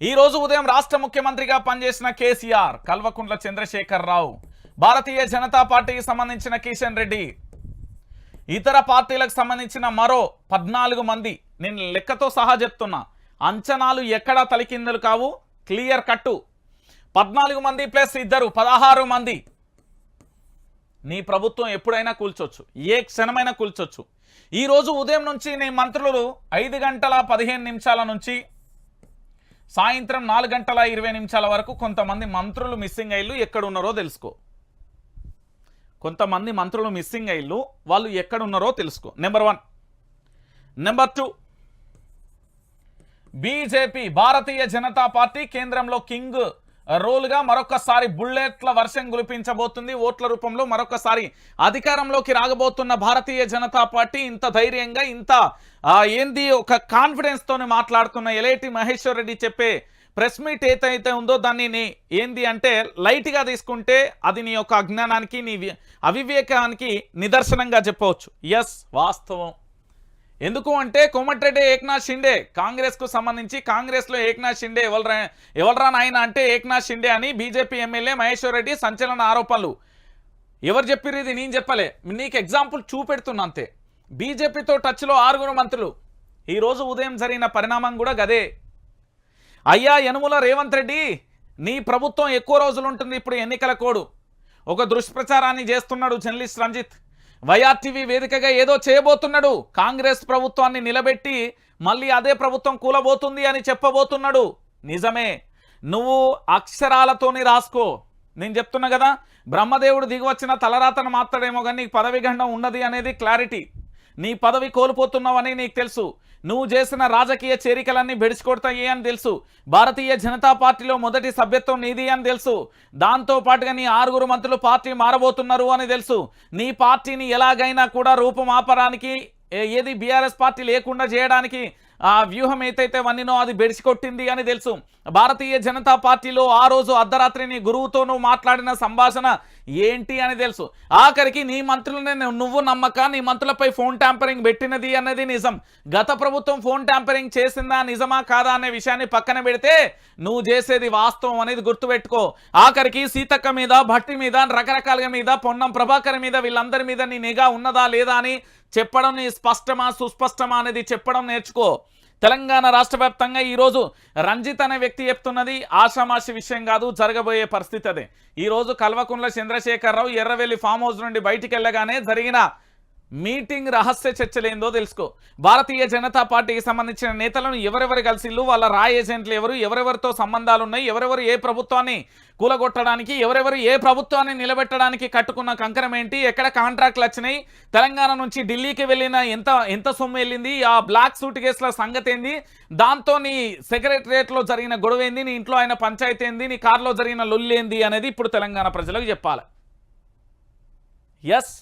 ఈ రోజు ఉదయం రాష్ట్ర ముఖ్యమంత్రిగా పనిచేసిన కేసీఆర్ కల్వకుంట్ల చంద్రశేఖర్ రావు భారతీయ జనతా పార్టీకి సంబంధించిన కిషన్ రెడ్డి ఇతర పార్టీలకు సంబంధించిన మరో పద్నాలుగు మంది. నేను లెక్కతో సహా చెప్తున్నా. అంచనాలు ఎక్కడా తలికిందులు కావు. క్లియర్ కట్టు. పద్నాలుగు మంది ప్లస్ ఇద్దరు పదహారు మంది. నీ ప్రభుత్వం ఎప్పుడైనా కూల్చొచ్చు. ఏ క్షణమైనా కూల్చొచ్చు. ఈరోజు ఉదయం నుంచి నీ మంత్రులు ఐదు గంటల పదిహేను నిమిషాల నుంచి సాయంత్రం నాలుగు గంటల ఇరవై నిమిషాల వరకు కొంతమంది మంత్రులు మిస్సింగ్ అయ్యిళ్ళు ఎక్కడ ఉన్నారో తెలుసుకో. కొంతమంది మంత్రులు మిస్సింగ్ అయ్యిళ్ళు వాళ్ళు ఎక్కడ ఉన్నారో తెలుసుకో. Number one number two BJP Bharatiya Janata Party కేంద్రంలో కింగ్ రోల్గా మరొకసారి బుల్లెట్ల వర్షం కురిపించబోతుంది. ఓట్ల రూపంలో మరొకసారి అధికారంలోకి రాగబోతున్న భారతీయ జనతా పార్టీ ఇంత ధైర్యంగా ఇంత ఏంది ఒక కాన్ఫిడెన్స్ మాట్లాడుతున్న ఎలేటి మహేశ్వర్ రెడ్డి చెప్పే ప్రెస్ మీట్ ఏదైతే ఉందో దాన్ని ఏంది అంటే లైట్గా తీసుకుంటే అది నీ యొక్క అజ్ఞానానికి నీ వి- అవివేకానికి నిదర్శనంగా చెప్పవచ్చు. ఎస్ వాస్తవం. ఎందుకు అంటే కోమటిరెడ్డి ఏక్నాథ్ షిండే. కాంగ్రెస్కు సంబంధించి కాంగ్రెస్లో ఏక్నాథ్ షిండే ఎవరు ఎవరు నాయన అంటే ఏక్నాథ్ షిండే అని బీజేపీ ఎమ్మెల్యే మహేశ్వర్ రెడ్డి సంచలన ఆరోపణలు. ఎవరు చెప్పిర్రు ఇది? నేను చెప్పలే. నీకు ఎగ్జాంపుల్ చూపెడుతున్నా అంతే. బీజేపీతో టచ్లో ఆరుగురు మంత్రులు. ఈరోజు ఉదయం జరిగిన పరిణామం కూడా గదే. అయ్యా యనుముల రేవంత్ రెడ్డి నీ ప్రభుత్వం ఎక్కువ రోజులు ఉంటుంది ఇప్పుడు ఎన్నికల కోడు. ఒక దుష్ప్రచారాన్ని చేస్తున్నాడు జర్నలిస్ట్ రంజిత్. వైఆర్టీవీ వేదికగా ఏదో చేయబోతున్నాడు. కాంగ్రెస్ ప్రభుత్వాన్ని నిలబెట్టి మళ్ళీ అదే ప్రభుత్వం కూలబోతుంది అని చెప్పబోతున్నాడు. నిజమే. నువ్వు అక్షరాలతోని రాసుకో. నేను చెప్తున్నా కదా బ్రహ్మదేవుడు దిగివచ్చిన తలరాతను మాత్రడేమో కానీ నీకు పదవి గండం ఉన్నది అనేది క్లారిటీ. నీ పదవి కోల్పోతున్నావని నీకు తెలుసు. నువ్వు చేసిన రాజకీయ చేరికలన్నీ బెడిచికొడతాయి అని తెలుసు. భారతీయ జనతా పార్టీలో మొదటి సభ్యత్వం నీది అని తెలుసు. దాంతో పాటుగా నీ ఆరుగురు మంత్రులు పార్టీ మారబోతున్నారు అని తెలుసు. నీ పార్టీని ఎలాగైనా కూడా రూపమాపడానికి ఏది బీఆర్ఎస్ పార్టీ లేకుండా చేయడానికి ఆ వ్యూహం ఏదైతే వన్నినో అది బెడిచికొట్టింది అని తెలుసు. భారతీయ జనతా పార్టీలో ఆ రోజు అర్ధరాత్రిని గురువుతోనూ మాట్లాడిన సంభాషణ ఏంటి అని తెలుసు. ఆఖరికి నీ మంత్రులనే నువ్వు- నమ్మక నీ మంత్రులపై ఫోన్ ట్యాంపరింగ్ పెట్టినది అన్నది నిజం. గత ప్రభుత్వం ఫోన్ ట్యాంపరింగ్ చేసిందా నిజమా కాదా అనే విషయాన్ని పక్కన పెడితే నువ్వు చేసేది వాస్తవం అనేది గుర్తుపెట్టుకో. ఆఖరికి సీతక్క మీద భట్టి మీద రకరకాలుగా మీద పొన్నం ప్రభాకర్ మీద వీళ్ళందరి మీద నీ నిఘా ఉన్నదా లేదా అని చెప్పడం నీ స్పష్టమా సుస్పష్టమా అనేది చెప్పడం నేర్చుకో. తెలంగాణ రాష్ట్ర వ్యాప్తంగా ఈరోజు రంజిత్ అనే వ్యక్తి చెప్తున్నది ఆషామాషి విషయం కాదు జరగబోయే పరిస్థితి అదే. ఈరోజు కల్వకుంట్ల చంద్రశేఖరరావు ఎర్రవెల్లి ఫామ్ హౌస్ నుండి బయటికి వెళ్ళగానే జరిగిన మీటింగ్ రహస్య చర్చలేందో తెలుసుకో. భారతీయ జనతా పార్టీకి సంబంధించిన నేతలను ఎవరెవరు కలిసిల్లు వాళ్ళ రా ఏజెంట్లు ఎవరు ఎవరెవరితో సంబంధాలు ఉన్నాయి ఎవరెవరు ఏ ప్రభుత్వాన్ని కూలగొట్టడానికి ఎవరెవరు ఏ ప్రభుత్వాన్ని నిలబెట్టడానికి కట్టుకున్న కంకరం ఏంటి ఎక్కడ కాంట్రాక్ట్లు వచ్చినాయి తెలంగాణ నుంచి ఢిల్లీకి వెళ్ళిన ఎంత ఎంత సొమ్ము వెళ్ళింది ఆ బ్లాక్ సూట్ కేసుల సంగతి ఏంది దాంతో నీ సెక్రటరియట్లో జరిగిన గొడవ ఏంది నీ ఇంట్లో ఆయన పంచాయతీ ఏంది నీ కారులో జరిగిన లొల్లేంది అనేది ఇప్పుడు తెలంగాణ ప్రజలకు చెప్పాలి. ఎస్